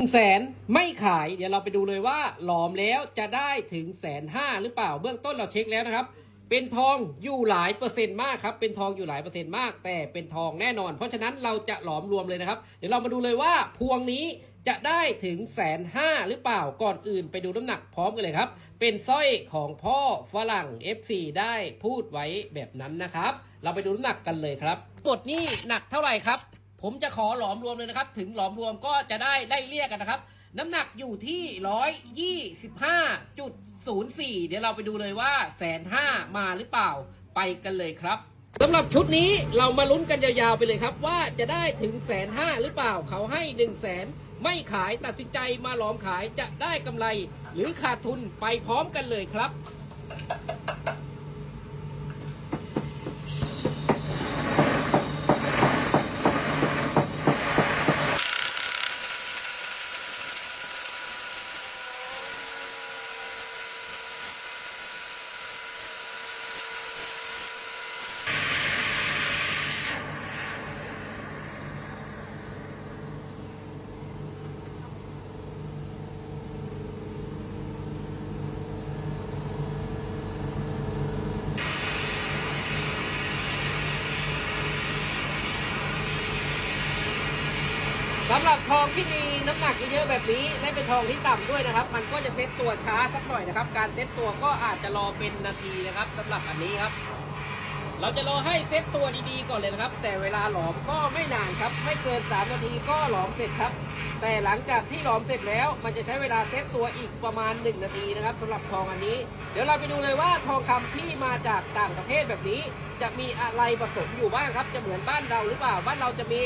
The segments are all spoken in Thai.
ถึงแสนไม่ขายเดี๋ยวเราไปดูเลยว่าหลอมแล้วจะได้ถึงแสนห้าหรือเปล่า เบื้องต้นเราเช็คแล้วนะครับ เป็นทองอยู่หลายเปอร์เซ็นต์มากครับ เป็นทองอยู่หลายเปอร์เซ็นต์มาก แต่เป็นทองแน่นอน เพราะฉะนั้นเราจะหลอมรวมเลยนะครับ เดี๋ยวเรามาดูเลยว่าพวงนี้จะได้ถึงแสนห้าหรือเปล่าก่อนอื่นไปดูน้ำหนักพร้อมกันเลยครับ เป็นสร้อยของพ่อฝรั่ง FC ได้พูดไว้แบบนั้นนะครับ เราไปดูน้ำหนักกันเลยครับกดนี่หนักเท่าไหร่ครับ ผมจะขอหลอมรวมเลยนะครับ ถึงหลอมรวมก็จะได้ไล่เรียกกันนะครับ น้ำหนักอยู่ที่ร้อยยี่สิบห้าจุดศูนย์สี่เดี๋ยวเราไปดูเลยว่าแสนห้ามาหรือเปล่าไปกันเลยครับสำหรับชุดนี้เรามาลุ้นกันยาวๆไปเลยครับ ว่าจะได้ถึงแสนห้าหรือเปล่า เขาให้หนึ่งแสนไม่ขายตัดสินใจมาหลอมขายจะได้กำไร หรือขาดทุนไปพร้อมกันเลยครับ สำหรับทองที่มีน้ำหนักเยอะๆแบบนี้และเป็นทองที่ต่ำด้วยนะครับ มันก็จะเซ็ตตัวช้าสักหน่อยนะครับ การเซ็ตตัวก็อาจจะรอเป็นนาทีนะครับสำหรับอันนี้ครับ เราจะรอให้เซ็ตตัวดีๆก่อนเลยนะครับ แต่เวลาหลอมก็ไม่นานครับ ไม่เกิน 3 นาทีก็หลอมเสร็จครับ แต่หลังจากที่หลอมเสร็จแล้ว มันจะใช้เวลาเซ็ตตัวอีกประมาณ 1 นาทีนะครับสำหรับทองอันนี้ เดี๋ยวเราไปดูเลยว่าทองคำที่มาจากต่างประเทศแบบนี้ จะมีอะไรผสมอยู่บ้างครับ จะเหมือนบ้านเราหรือเปล่าบ้านเราจะมี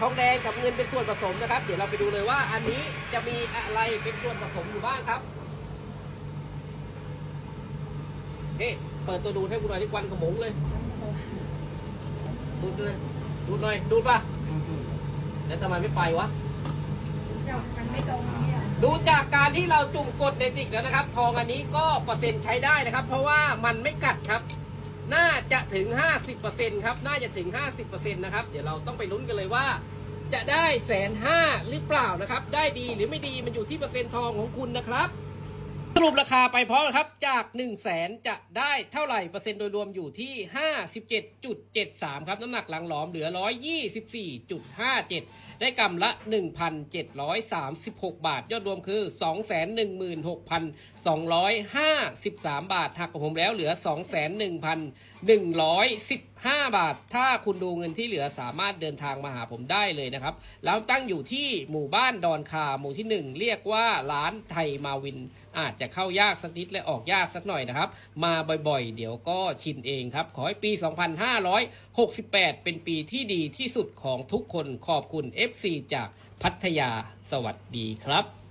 ทองแดงกับเงินเป็นส่วนผสมนะครับ เดี๋ยวเราไปดูเลยว่าอันนี้จะมีอะไรเป็นส่วนผสมอยู่บ้างครับเฮ้เปิดตัวดูดให้กูหน่อยที่ควันขโมงเลยดูดเลยดูดหน่อยดูดป่ะแล้วทำไมไม่ไปวะมันไม่ตรงเนี่ยดูจากการที่เราจุ่มกดในจิกแล้วนะครับ ทองอันนี้ก็เปอร์เซ็นต์ใช้ได้นะครับ เพราะว่ามันไม่กัดครับ น่าจะถึง 50%ครับ น่าจะถึง 50%นะครับ เดี๋ยวเราต้องไปลุ้นกันเลยว่า จะได้แสนห้าหรือเปล่านะครับ ได้ดีหรือไม่ดีมันอยู่ที่เปอร์เซ็นต์ทองของคุณนะครับ สรุปราคาไปพร้อมครับจาก1 0 0 0 0แสนจะได้เท่าไหร่เปอร์เซ็นต์โดยรวมอยู่ที่ 57.73 ครับ น้ำหนักหลังหลอมเหลือ 124.57 ได้กำละ 1,736 บาท ยอดรวมคือ 216,253 บาทหักของผมแล้วเหลือ2,1111 5 บาท ถ้าคุณดูเงินที่เหลือสามารถเดินทางมาหาผมได้เลยนะครับ แล้วตั้งอยู่ที่หมู่บ้านดอนคาหมู่ที่ 1 เรียกว่าร้านไทยมาวิน อาจจะเข้ายากสักนิดและออกยากสักหน่อยนะครับ มาบ่อยๆ เดี๋ยวก็ชินเองครับ ขอให้ปี 2568 เป็นปีที่ดีที่สุดของทุกคนขอบคุณ FC จากพัทยาสวัสดีครับ